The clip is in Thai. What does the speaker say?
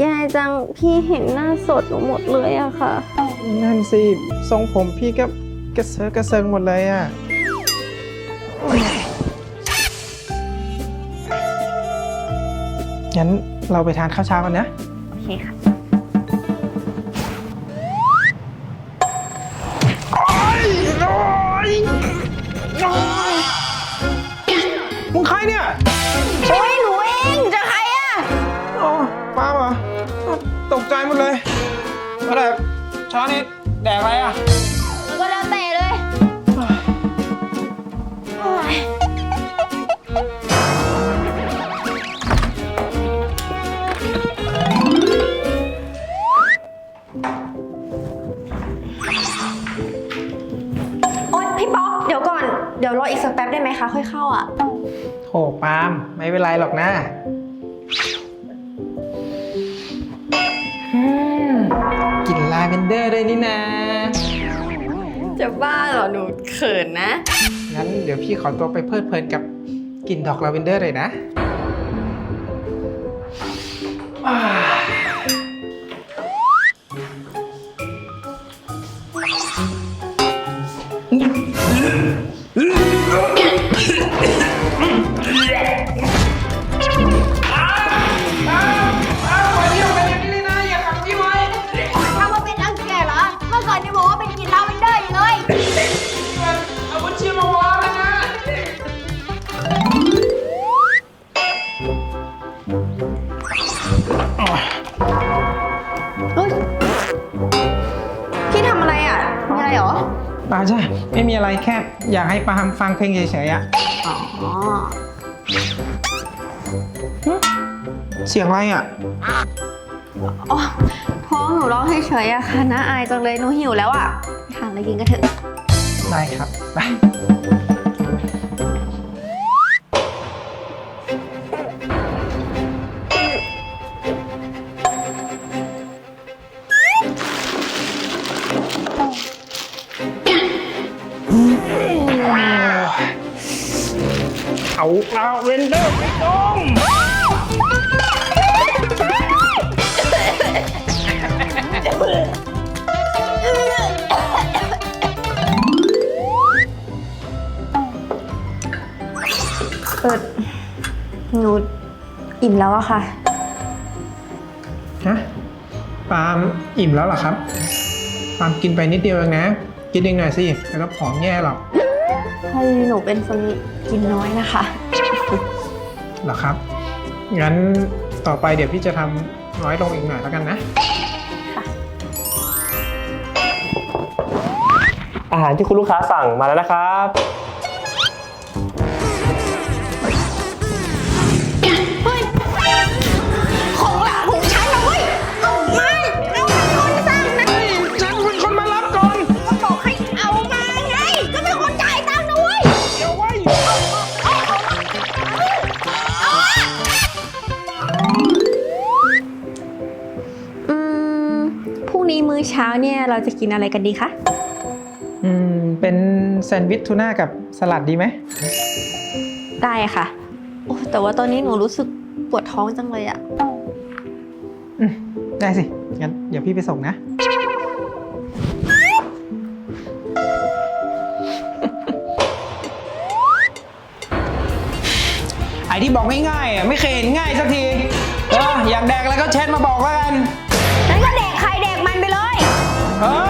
แย่จังพี่เห็นหน้าสดหนูหมดเลยอะค่ะ นั่นสิทรงผมพี่ก็กระเซาะกระเซิงหมดเลยอะงั้นเราไปทานข้าวเช้ากันนะ โอเคค่ะ มึงใครเนี่ยโอ้ยหนูเองาวตกใจหมดเลยมาแต่เช้านี้แดกอะไรอะ มันก็แล้วแต่เลยโอ้ยโอ๊ยพี่ป๊อกเดี๋ยวก่อน เดี๋ยวรออีกสักแป๊บได้ไหมคะ ค่อยเข้าอะโถปาล์มไม่เป็นไรหรอกนะ กลิ่นลาเวนเดอร์ด้วยนี่นะ จะบ้าเหรอหนูเขินนะ งั้นเดี๋ยวพี่ขอตัวไปเพลิดเพลินกับกลิ่นดอกลาเวนเดอร์เลยนะอ่าท ป่าจ้ะไม่มีอะไรแค่อยากให้ปาล์มฟังเพลงเฉยๆอะอ๋อเสียงอะไรอะอ๋อท้องหนูร้องเฉยๆอะค่ะน่าอายจังเลยหนูหิวแล้วอะทานอะไรกินกันเถอะได้ครับไป เอาลาเวนเดอร์ไปดมเออหนูอิ่มแล้วอะค่ะ ฮะปาล์มอิ่มแล้วเหรอครับ ปาล์มกินไปนิดเดียวเองนะ กินอีกหน่อยสิ แล้วก็ผอมแย่หรอก พอดีหนูเป็นคนกินน้อยนะคะ เหรอครับ งั้นต่อไปเดี๋ยวพี่จะทำน้อยลงอีกหน่อยแล้วกันนะ อาหารที่คุณลูกค้าสั่งมาแล้วนะครับ นี้มื้อเช้าเนี่ยเราจะกินอะไรกันดีคะอืมเป็นแซนด์วิชทูน่ากับสลัดดีไหมได้ค่ะโอ้แต่ว่าตอนนี้หนูรู้สึกปวดท้องจังเลยอะอืมได้สิ งั้นเดี๋ยวพี่ไปส่งนะ ไอที่บอกง่ายๆอะไม่เคยเห็นง่ายสักทีเอออยากแดกอะไรก็แชทมาบอกแล้วกัน Huh?